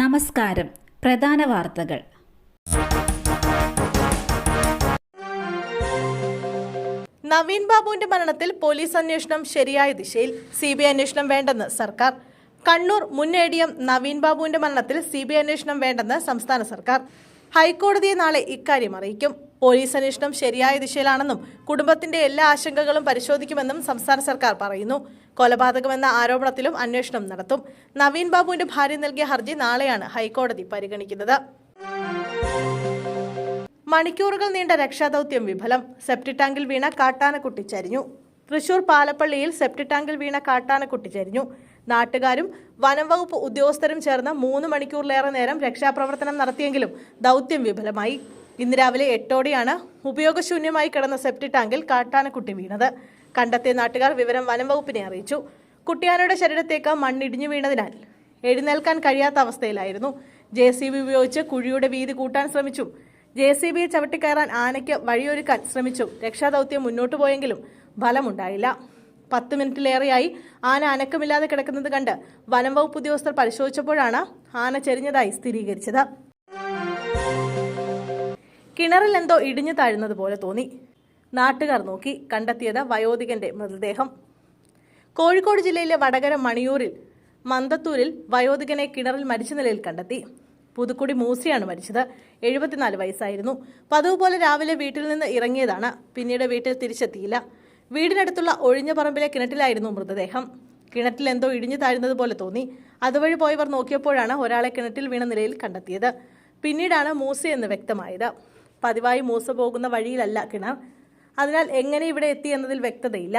നമസ്കാരം. പ്രധാന വാർത്തകൾ. നവീൻ ബാബുവിന്റെ മരണത്തിൽ പോലീസ് അന്വേഷണം ശരിയായ ദിശയിൽ സി ബി ഐ അന്വേഷണം വേണ്ടെന്ന് സർക്കാർ. കണ്ണൂർ മുൻ എ ഡി എം നവീൻ ബാബുവിന്റെ മരണത്തിൽ സി ബി ഐ അന്വേഷണം വേണ്ടെന്ന് സംസ്ഥാന സർക്കാർ. ഹൈക്കോടതിയെ നാളെ ഇക്കാര്യം അറിയിക്കും. പോലീസ് അന്വേഷണം ശരിയായ ദിശയിലാണെന്നും കുടുംബത്തിന്റെ എല്ലാ ആശങ്കകളും പരിശോധിക്കുമെന്നും സംസ്ഥാന സർക്കാർ പറയുന്നു. കൊലപാതകമെന്ന ആരോപണത്തിലും അന്വേഷണം നടത്തും. നവീൻ ബാബുവിന്റെ ഭാര്യ നൽകിയ ഹർജി നാളെയാണ് ഹൈക്കോടതി പരിഗണിക്കുന്നത്. മണിക്കൂറുകൾ നീണ്ട രക്ഷാദൌത്യം വിഫലം. സെപ്റ്റി ടാങ്കിൽ വീണ കാട്ടാനക്കുട്ടി ചരിഞ്ഞു. തൃശൂർ പാലപ്പള്ളിയിൽ സെപ്റ്റി ടാങ്കിൽ വീണ കാട്ടാനക്കുട്ടി ചരിഞ്ഞു. നാട്ടുകാരും വനം വകുപ്പ് ഉദ്യോഗസ്ഥരും ചേർന്ന് മൂന്ന് മണിക്കൂറിലേറെ നേരം രക്ഷാപ്രവർത്തനം നടത്തിയെങ്കിലും ദൗത്യം വിഫലമായി. ഇന്ന് രാവിലെ എട്ടോടെയാണ് ഉപയോഗശൂന്യമായി കിടന്ന സെപ്റ്റി ടാങ്കിൽ കാട്ടാനക്കുട്ടി വീണത്. കണ്ടെത്തിയ നാട്ടുകാർ വിവരം വനം വകുപ്പിനെ അറിയിച്ചു. കുട്ടിയാനയുടെ ശരീരത്തേക്ക് മണ്ണിടിഞ്ഞു വീണതിനാൽ എഴുന്നേൽക്കാൻ കഴിയാത്ത അവസ്ഥയിലായിരുന്നു. ജെ സി ബി ഉപയോഗിച്ച് കുഴിയുടെ വീതി കൂട്ടാൻ ശ്രമിച്ചു. ജെ സി ബിയെ ചവിട്ടിക്കയറാൻ ആനയ്ക്ക് വഴിയൊരുക്കാൻ ശ്രമിച്ചു. രക്ഷാദൗത്യം മുന്നോട്ടു പോയെങ്കിലും ഫലമുണ്ടായില്ല. പത്ത് മിനിറ്റിലേറെയായി ആന അനക്കമില്ലാതെ കിടക്കുന്നത് കണ്ട് വനം വകുപ്പ് ഉദ്യോഗസ്ഥർ പരിശോധിച്ചപ്പോഴാണ് ആന ചെരിഞ്ഞതായി സ്ഥിരീകരിച്ചത്. കിണറിൽ എന്തോ ഇടിഞ്ഞു താഴുന്നത് പോലെ തോന്നി. നാട്ടുകാർ നോക്കി കണ്ടെത്തിയത് വയോധികന്റെ മൃതദേഹം. കോഴിക്കോട് ജില്ലയിലെ വടകര മണിയൂരിൽ മന്തത്തൂരിൽ വയോധികനെ കിണറിൽ മരിച്ച നിലയിൽ കണ്ടെത്തി. പുതുക്കുടി മൂസിയാണ് മരിച്ചത്. എഴുപത്തിനാല് വയസ്സായിരുന്നു. പതിവ് പോലെ രാവിലെ വീട്ടിൽ നിന്ന് ഇറങ്ങിയതാണ്. പിന്നീട് വീട്ടിൽ തിരിച്ചെത്തിയില്ല. വീടിനടുത്തുള്ള ഒഴിഞ്ഞ പറമ്പിലെ കിണറ്റിലായിരുന്നു മൃതദേഹം. കിണറ്റിൽ എന്തോ ഇടിഞ്ഞു താഴുന്നത് പോലെ തോന്നി. അതുവഴി പോയവർ നോക്കിയപ്പോഴാണ് ഒരാളെ കിണറ്റിൽ വീണ നിലയിൽ കണ്ടെത്തിയത്. പിന്നീടാണ് മൂസ എന്ന് വ്യക്തമായത്. പതിവായി മൂസ പോകുന്ന വഴിയിലല്ല കിണർ. അതിനാൽ എങ്ങനെ ഇവിടെ എത്തി എന്നതിൽ വ്യക്തതയില്ല.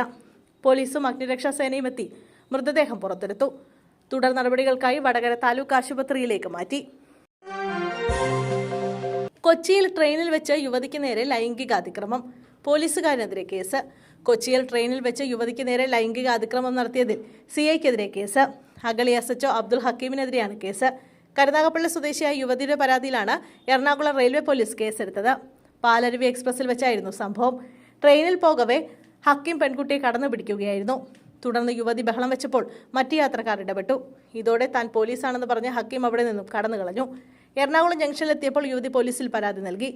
പോലീസും അഗ്നിരക്ഷാ സേനയും എത്തി. മൃതദേഹം പുറത്തെടുത്തു. തുടർ നടപടികൾക്കായി വടകര താലൂക്ക് ആശുപത്രിയിലേക്ക് മാറ്റി. കൊച്ചിയിൽ ട്രെയിനിൽ വെച്ച് യുവതിക്ക് നേരെ ലൈംഗികാതിക്രമം. പോലീസുകാരനെതിരെ കേസ്. കൊച്ചിയിൽ ട്രെയിനിൽ വെച്ച് യുവതിക്ക് നേരെ ലൈംഗിക അതിക്രമം നടത്തിയതിൽ C ഐക്കെതിരെ case. Agali S HO Abdul ഹക്കീമിനെതിരെയാണ് case. Karunagappally സ്വദേശിയായ യുവതിയുടെ പരാതിയിലാണ് എറണാകുളം റെയിൽവേ പോലീസ് കേസെടുത്തത്. പാലരുവി എക്സ്പ്രസിൽ വെച്ചായിരുന്നു സംഭവം. ട്രെയിനിൽ പോകവേ ഹക്കീം പെൺകുട്ടിയെ കടന്നു പിടിക്കുകയായിരുന്നു തുടർന്ന് യുവതി ബഹളം വെച്ചപ്പോൾ മറ്റു യാത്രക്കാർ ഇടപെട്ടു. ഇതോടെ താൻ പോലീസാണെന്ന് പറഞ്ഞ് ഹക്കീം അവിടെ നിന്നും കടന്നു കളഞ്ഞു എറണാകുളം ജംഗ്ഷനിലെത്തിയപ്പോൾ യുവതി പോലീസിൽ പരാതി നൽകി.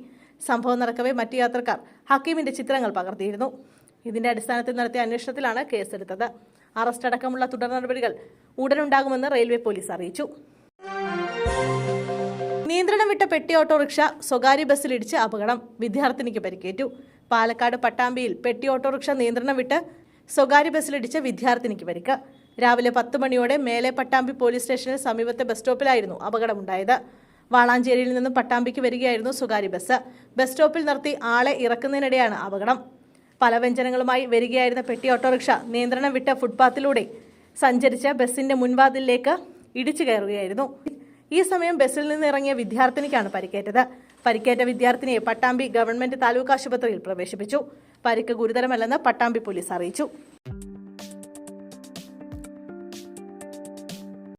സംഭവം നടക്കവേ മറ്റു യാത്രക്കാർ ഹക്കീമിന്റെ ചിത്രങ്ങൾ പകർത്തിയിരുന്നു. ഇതിന്റെ അടിസ്ഥാനത്തിൽ നടത്തിയ അന്വേഷണത്തിലാണ് കേസെടുത്തത്. അറസ്റ്റ് അടക്കമുള്ള തുടർ നടപടികൾ ഉടനുണ്ടാകുമെന്ന് റെയിൽവേ പോലീസ് അറിയിച്ചു. നിയന്ത്രണം വിട്ട പെട്ടി ഓട്ടോറിക്ഷ സ്വകാര്യ ബസ്സിലിടിച്ച് അപകടം. വിദ്യാർത്ഥിനിക്ക് പരിക്കേറ്റു. പാലക്കാട് പട്ടാമ്പിയിൽ പെട്ടി ഓട്ടോറിക്ഷ നിയന്ത്രണം വിട്ട് സ്വകാര്യ ബസ്സിലിടിച്ച് വിദ്യാർത്ഥിനിക്ക് പരിക്ക്. രാവിലെ പത്ത് മണിയോടെ മേലെ പട്ടാമ്പി പോലീസ് സ്റ്റേഷന് സമീപത്തെ ബസ് സ്റ്റോപ്പിലായിരുന്നു അപകടമുണ്ടായത്. വാളാഞ്ചേരിയിൽ നിന്നും പട്ടാമ്പിക്ക് വരികയായിരുന്നു സ്വകാര്യ ബസ്. ബസ് സ്റ്റോപ്പിൽ നിർത്തി ആളെ ഇറക്കുന്നതിനിടെയാണ് അപകടം. പല വ്യഞ്ജനങ്ങളുമായി വരികയായിരുന്ന പെട്ടി ഓട്ടോറിക്ഷ നിയന്ത്രണം വിട്ട ഫുട്പാത്തിലൂടെ സഞ്ചരിച്ച ബസിന്റെ മുൻവാതിലേക്ക് ഇടിച്ചു കയറുകയായിരുന്നു. ഈ സമയം ബസ്സിൽ നിന്ന് ഇറങ്ങിയ വിദ്യാർത്ഥിനിക്കാണ് പരിക്കേറ്റത്. പരിക്കേറ്റ വിദ്യാർത്ഥിനിയെ പട്ടാമ്പി ഗവൺമെന്റ് താലൂക്ക് ആശുപത്രിയിൽ പ്രവേശിപ്പിച്ചു. പരിക്ക് ഗുരുതരമല്ലെന്ന് പട്ടാമ്പി പോലീസ് അറിയിച്ചു.